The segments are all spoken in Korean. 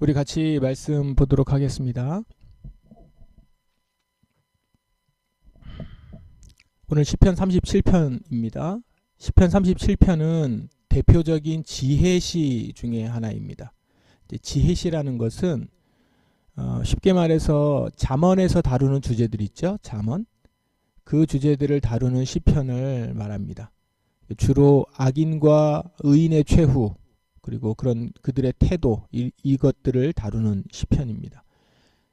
우리 같이 말씀 보도록 하겠습니다. 오늘 시편 37편입니다. 시편 37편은 대표적인 지혜시 중에 하나입니다. 지혜시라는 것은 어, 쉽게 말해서 잠언에서 다루는 주제들 있죠. 잠언. 그 주제들을 다루는 시편을 말합니다. 주로 악인과 의인의 최후 그리고 그런 그들의 태도 이, 이것들을 다루는 시편입니다.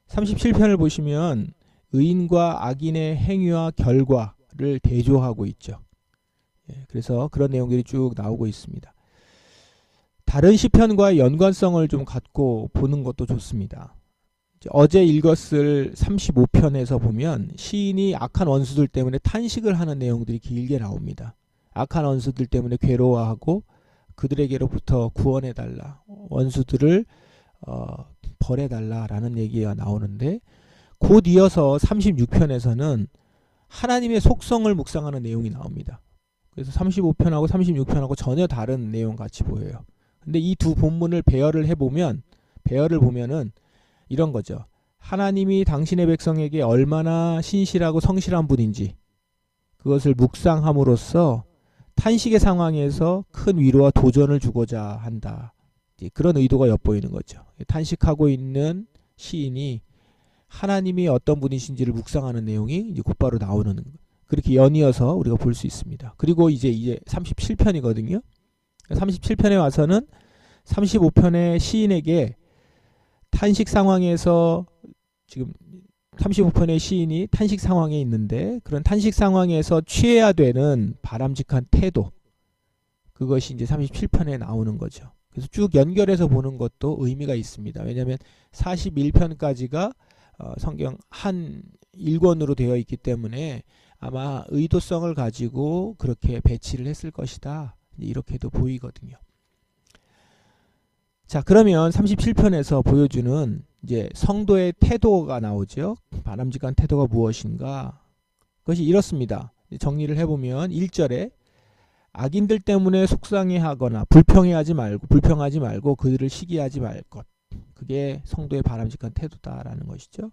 37편을 보시면 의인과 악인의 행위와 결과를 대조하고 있죠. 예, 그래서 그런 내용들이 쭉 나오고 있습니다. 다른 시편과 연관성을 좀 갖고 보는 것도 좋습니다. 어제 읽었을 35편에서 보면 시인이 악한 원수들 때문에 탄식을 하는 내용들이 길게 나옵니다. 악한 원수들 때문에 괴로워하고 그들에게로부터 구원해 달라 원수들을 어, 벌해 달라라는 얘기가 나오는데 곧 이어서 36편에서는 하나님의 속성을 묵상하는 내용이 나옵니다. 그래서 35편하고 36편하고 전혀 다른 내용 같이 보여요. 근데 이 두 본문을 배열을 해보면 배열을 보면은 이런 거죠. 하나님이 당신의 백성에게 얼마나 신실하고 성실한 분인지 그것을 묵상함으로써 탄식의 상황에서 큰 위로와 도전을 주고자 한다. 그런 의도가 엿보이는 거죠. 탄식하고 있는 시인이 하나님이 어떤 분이신지를 묵상하는 내용이 곧바로 나오는 그렇게 연이어서 우리가 볼 수 있습니다. 그리고 이제 이제 37편이거든요. 37편에 와서는 35편의 시인에게 탄식 상황에서 지금 35편의 시인이 탄식 상황에 있는데 그런 탄식 상황에서 취해야 되는 바람직한 태도 그것이 이제 37편에 나오는 거죠. 그래서 쭉 연결해서 보는 것도 의미가 있습니다. 왜냐하면 41편까지가 어, 성경 한 일권으로 되어 있기 때문에 아마 의도성을 가지고 그렇게 배치를 했을 것이다. 이렇게도 보이거든요. 자, 그러면 37편에서 보여주는 이제 성도의 태도가 나오죠. 바람직한 태도가 무엇인가? 그것이 이렇습니다. 정리를 해보면 1절에 악인들 때문에 속상해하거나 불평해하지 말고 불평하지 말고 그들을 시기하지 말 것. 그게 성도의 바람직한 태도다라는 것이죠.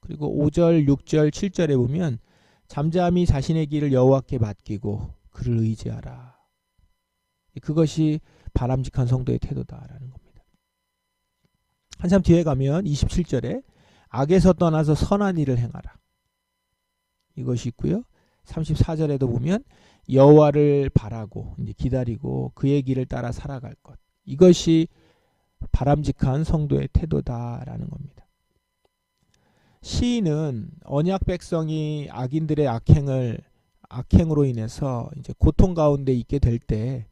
그리고 5절, 6절, 7절에 보면 잠잠히 자신의 길을 여호와께 맡기고 그를 의지하라. 그것이 바람직한 성도의 태도다라는 겁니다. 한참 뒤에 가면 27절에 악에서 떠나서 선한 일을 행하라. 이것이 있고요. 34절에도 보면 여호와를 바라고 이제 기다리고 그의 길을 따라 살아갈 것. 이것이 바람직한 성도의 태도다라는 겁니다. 시인은 언약 백성이 악인들의 악행을 악행으로 인해서 이제 고통 가운데 있게 될 때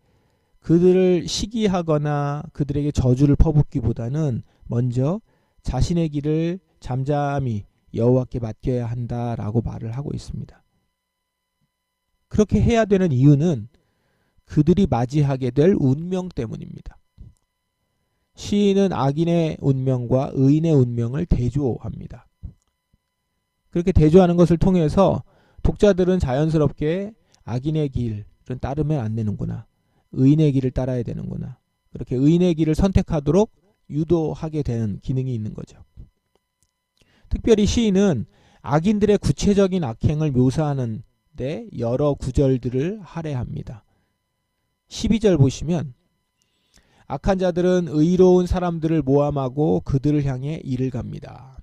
그들을 시기하거나 그들에게 저주를 퍼붓기보다는 먼저 자신의 길을 잠잠히 여호와께 맡겨야 한다라고 말을 하고 있습니다. 그렇게 해야 되는 이유는 그들이 맞이하게 될 운명 때문입니다. 시인은 악인의 운명과 의인의 운명을 대조합니다. 그렇게 대조하는 것을 통해서 독자들은 자연스럽게 악인의 길은 따르면 안 되는구나. 의인의 길을 따라야 되는구나. 그렇게 의인의 길을 선택하도록 유도하게 되는 기능이 있는 거죠. 특별히 시인은 악인들의 구체적인 악행을 묘사하는 데 여러 구절들을 할애합니다. 12절 보시면 악한 자들은 의로운 사람들을 모함하고 그들을 향해 일을 갑니다.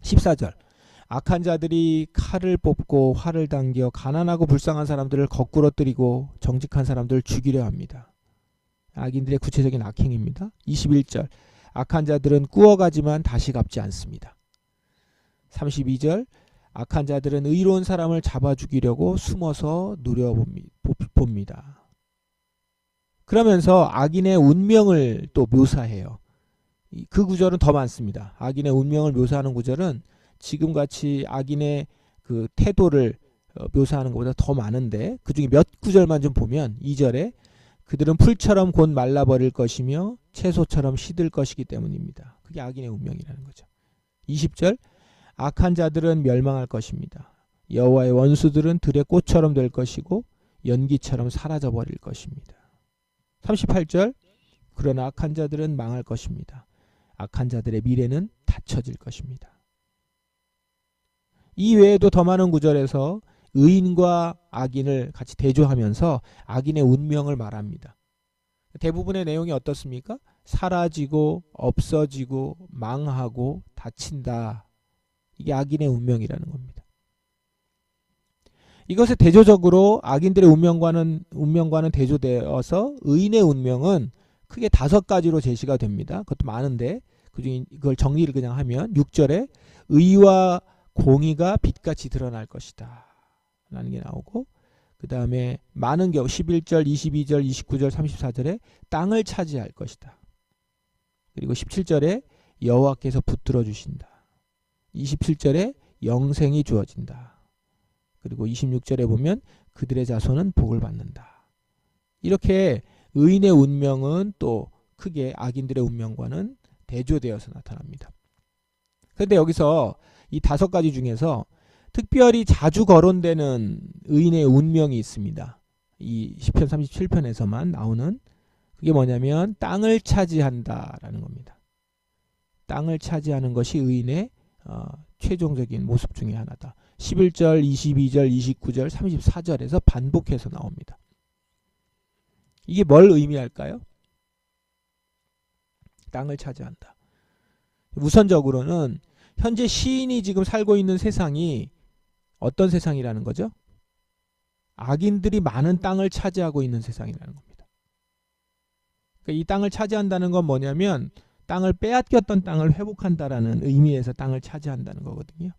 14절 악한 자들이 칼을 뽑고 활을 당겨 가난하고 불쌍한 사람들을 거꾸러뜨리고 정직한 사람들을 죽이려 합니다. 악인들의 구체적인 악행입니다. 21절 악한 자들은 꾸어가지만 다시 갚지 않습니다. 32절 악한 자들은 의로운 사람을 잡아 죽이려고 숨어서 누려봅니다. 그러면서 악인의 운명을 또 묘사해요. 그 구절은 더 많습니다. 악인의 운명을 묘사하는 구절은 지금 같이 악인의 그 태도를 어, 묘사하는 것보다 더 많은데 그 중에 몇 구절만 좀 보면 2절에 그들은 풀처럼 곧 말라버릴 것이며 채소처럼 시들 것이기 때문입니다. 그게 악인의 운명이라는 거죠. 20절 악한 자들은 멸망할 것입니다. 여호와의 원수들은 들의 꽃처럼 될 것이고 연기처럼 사라져 버릴 것입니다. 38절 그러나 악한 자들은 망할 것입니다. 악한 자들의 미래는 닫혀질 것입니다. 이 외에도 더 많은 구절에서 의인과 악인을 같이 대조하면서 악인의 운명을 말합니다. 대부분의 내용이 어떻습니까? 사라지고 없어지고 망하고 다친다. 이게 악인의 운명이라는 겁니다. 이것에 대조적으로 악인들의 운명과는 운명과는 대조되어서 의인의 운명은 크게 다섯 가지로 제시가 됩니다. 그것도 많은데 그중에 이걸 정리를 그냥 하면 6절에 의와 공의가 빛같이 드러날 것이다. 라는 게 나오고 그 다음에 많은 경우 11절, 22절, 29절, 34절에 땅을 차지할 것이다. 그리고 17절에 여호와께서 붙들어 주신다. 27절에 영생이 주어진다. 그리고 26절에 보면 그들의 자손은 복을 받는다. 이렇게 의인의 운명은 또 크게 악인들의 운명과는 대조되어서 나타납니다. 그런데 여기서 이 다섯 가지 중에서 특별히 자주 거론되는 의인의 운명이 있습니다. 이 시편 37편에서만 나오는 그게 뭐냐면 땅을 차지한다라는 겁니다. 땅을 차지하는 것이 의인의 어, 최종적인 모습 중의 하나다. 11절, 22절, 29절, 34절에서 반복해서 나옵니다. 이게 뭘 의미할까요? 땅을 차지한다. 우선적으로는 현재 시인이 지금 살고 있는 세상이 어떤 세상이라는 거죠? 악인들이 많은 땅을 차지하고 있는 세상이라는 겁니다. 그러니까 이 땅을 차지한다는 건 뭐냐면 땅을 빼앗겼던 땅을 회복한다라는 의미에서 땅을 차지한다는 거거든요.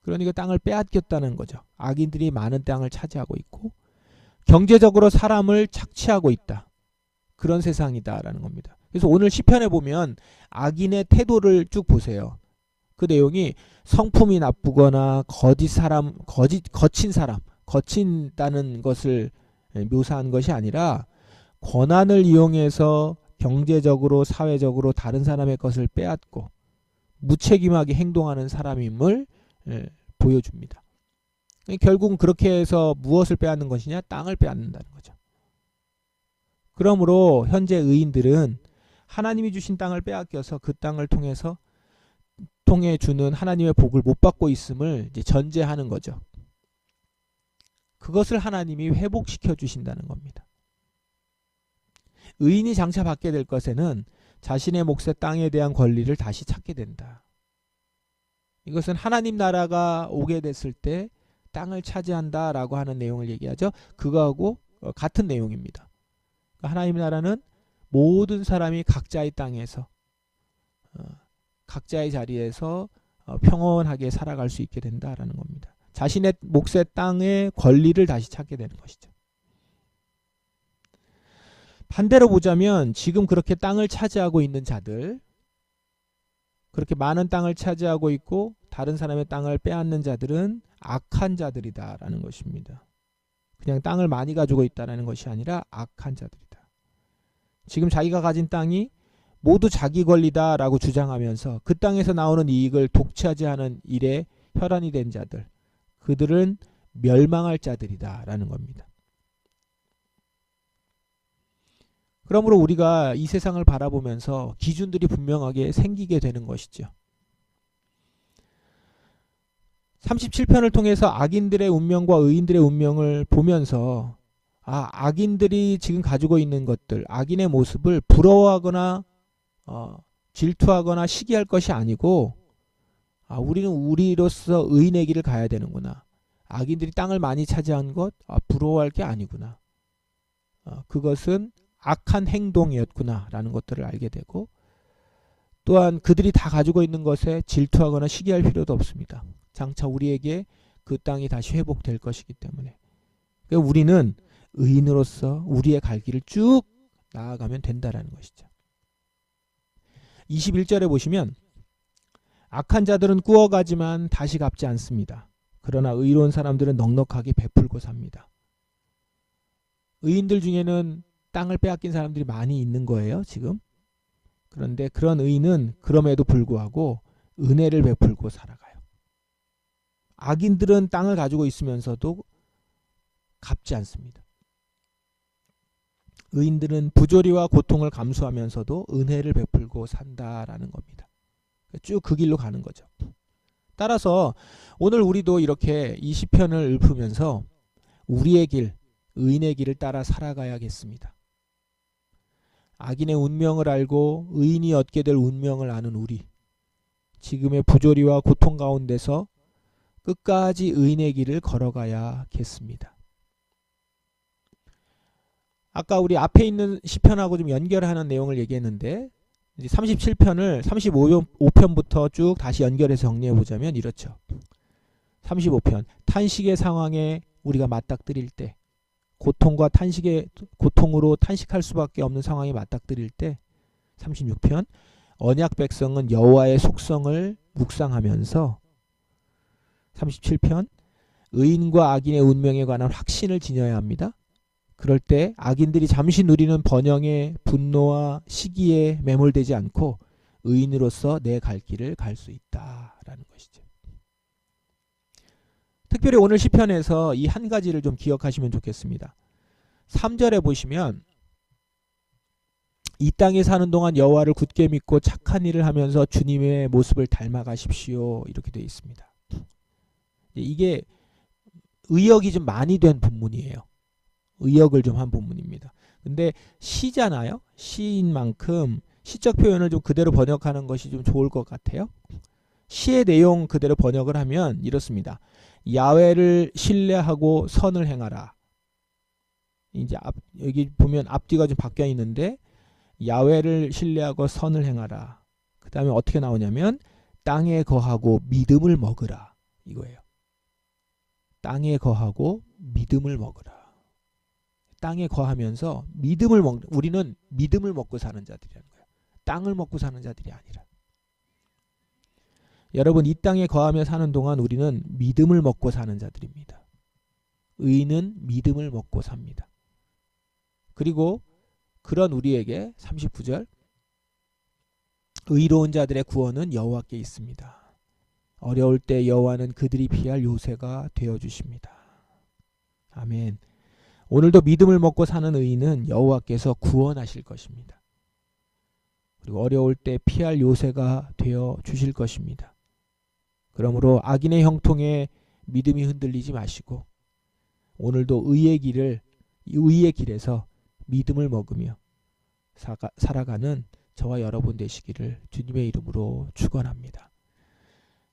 그러니까 땅을 빼앗겼다는 거죠. 악인들이 많은 땅을 차지하고 있고 경제적으로 사람을 착취하고 있다. 그런 세상이다라는 겁니다. 그래서 오늘 시편에 보면 악인의 태도를 쭉 보세요. 그 내용이 성품이 나쁘거나 거짓 사람, 거짓 거친 사람, 거친다는 것을 묘사한 것이 아니라 권한을 이용해서 경제적으로 사회적으로 다른 사람의 것을 빼앗고 무책임하게 행동하는 사람임을 보여줍니다. 결국은 그렇게 해서 무엇을 빼앗는 것이냐? 땅을 빼앗는다는 거죠. 그러므로 현재 의인들은 하나님이 주신 땅을 빼앗겨서 그 땅을 통해서 통해 주는 하나님의 복을 못 받고 있음을 전제하는 거죠. 그것을 하나님이 회복시켜 주신다는 겁니다. 의인이 장차 받게 될 것에는 자신의 몫의 땅에 대한 권리를 다시 찾게 된다. 이것은 하나님 나라가 오게 됐을 때 땅을 차지한다 라고 하는 내용을 얘기하죠. 그거하고 어, 같은 내용입니다. 그러니까 하나님 나라는 모든 사람이 각자의 땅에서 어, 각자의 자리에서 어, 평온하게 살아갈 수 있게 된다라는 겁니다. 자신의 몫의 땅의 권리를 다시 찾게 되는 것이죠. 반대로 보자면 지금 그렇게 땅을 차지하고 있는 자들 그렇게 많은 땅을 차지하고 있고 다른 사람의 땅을 빼앗는 자들은 악한 자들이다라는 것입니다. 그냥 땅을 많이 가지고 있다는 것이 아니라 악한 자들이다. 지금 자기가 가진 땅이 모두 자기 권리다라고 주장하면서 그 땅에서 나오는 이익을 독차지 하는 일에 혈안이 된 자들, 그들은 멸망할 자들이다라는 겁니다. 그러므로 우리가 이 세상을 바라보면서 기준들이 분명하게 생기게 되는 것이죠. 37편을 통해서 악인들의 운명과 의인들의 운명을 보면서 아, 악인들이 지금 가지고 있는 것들, 악인의 모습을 부러워하거나 어, 질투하거나 시기할 것이 아니고 아, 우리는 우리로서 의인의 길을 가야 되는구나. 악인들이 땅을 많이 차지한 것 아, 부러워할 게 아니구나. 어, 그것은 악한 행동이었구나라는 것들을 알게 되고 또한 그들이 다 가지고 있는 것에 질투하거나 시기할 필요도 없습니다. 장차 우리에게 그 땅이 다시 회복될 것이기 때문에 그러니까 우리는 의인으로서 우리의 갈 길을 쭉 나아가면 된다라는 것이죠. 21절에 보시면 악한 자들은 꾸어가지만 다시 갚지 않습니다. 그러나 의로운 사람들은 넉넉하게 베풀고 삽니다. 의인들 중에는 땅을 빼앗긴 사람들이 많이 있는 거예요, 지금. 그런데 그런 의인은 그럼에도 불구하고 은혜를 베풀고 살아가요. 악인들은 땅을 가지고 있으면서도 갚지 않습니다. 의인들은 부조리와 고통을 감수하면서도 은혜를 베풀고 산다라는 겁니다. 쭉 그 길로 가는 거죠. 따라서 오늘 우리도 이렇게 이 시편을 읊으면서 우리의 길, 의인의 길을 따라 살아가야겠습니다. 악인의 운명을 알고 의인이 얻게 될 운명을 아는 우리. 지금의 부조리와 고통 가운데서 끝까지 의인의 길을 걸어가야겠습니다. 아까 우리 앞에 있는 시편하고 좀 연결하는 내용을 얘기했는데 37편을 35편부터 쭉 다시 연결해서 정리해 보자면 이렇죠. 35편 탄식의 상황에 우리가 맞닥뜨릴 때 고통과 탄식의 고통으로 탄식할 수밖에 없는 상황에 맞닥뜨릴 때 36편 언약 백성은 여호와의 속성을 묵상하면서 37편 의인과 악인의 운명에 관한 확신을 지녀야 합니다. 그럴 때 악인들이 잠시 누리는 번영의 분노와 시기에 매몰되지 않고 의인으로서 내 갈 길을 갈 수 있다라는 것이죠. 특별히 오늘 시편에서 이 한 가지를 좀 기억하시면 좋겠습니다. 3절에 보시면 이 땅에 사는 동안 여호와를 굳게 믿고 착한 일을 하면서 주님의 모습을 닮아가십시오 이렇게 되어 있습니다. 이게 의역이 좀 많이 된 본문이에요. 의역을 좀 한 본문입니다. 근데 시잖아요. 시인 만큼 시적 표현을 좀 그대로 번역하는 것이 좀 좋을 것 같아요. 시의 내용 그대로 번역을 하면 이렇습니다. 야외를 신뢰하고 선을 행하라. 이제 앞, 여기 보면 앞뒤가 좀 바뀌어 있는데 야외를 신뢰하고 선을 행하라. 그 다음에 어떻게 나오냐면 땅에 거하고 믿음을 먹으라. 이거예요. 땅에 거하고 믿음을 먹으라. 땅에 거하면서 믿음을 먹 우리는 믿음을 먹고 사는 자들이라는 거예요. 땅을 먹고 사는 자들이 아니라. 여러분 이 땅에 거하며 사는 동안 우리는 믿음을 먹고 사는 자들입니다. 의인은 믿음을 먹고 삽니다. 그리고 그런 우리에게 39절 의로운 자들의 구원은 여호와께 있습니다. 어려울 때 여호와는 그들이 피할 요새가 되어 주십니다. 아멘. 오늘도 믿음을 먹고 사는 의인은 여호와께서 구원하실 것입니다. 그리고 어려울 때 피할 요새가 되어 주실 것입니다. 그러므로 악인의 형통에 믿음이 흔들리지 마시고 오늘도 의의 길을 의의 길에서 믿음을 먹으며 살아가는 저와 여러분 되시기를 주님의 이름으로 축원합니다.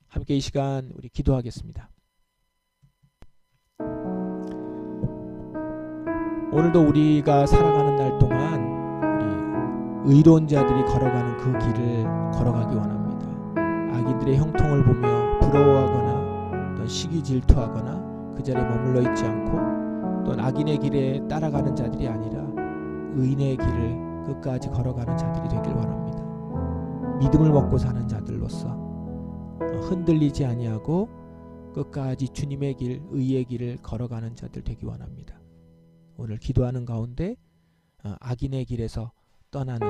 함께 이 시간 우리 기도하겠습니다. 오늘도 우리가 살아가는 날 동안 우리 의로운 자들이 걸어가는 그 길을 걸어가기 원합니다. 악인들의 형통을 보며 부러워하거나 또 시기 질투하거나 그 자리에 머물러 있지 않고 또 악인의 길에 따라가는 자들이 아니라 의인의 길을 끝까지 걸어가는 자들이 되길 원합니다. 믿음을 먹고 사는 자들로서 흔들리지 아니하고 끝까지 주님의 길, 의의 길을 걸어가는 자들 되기 원합니다. 오늘 기도하는 가운데 악인의 길에서 떠나는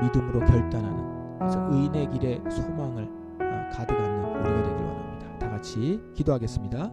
믿음으로 결단하는 그래서 의인의 길에 소망을 가득 안는 우리가 되길 원합니다. 다 같이 기도하겠습니다.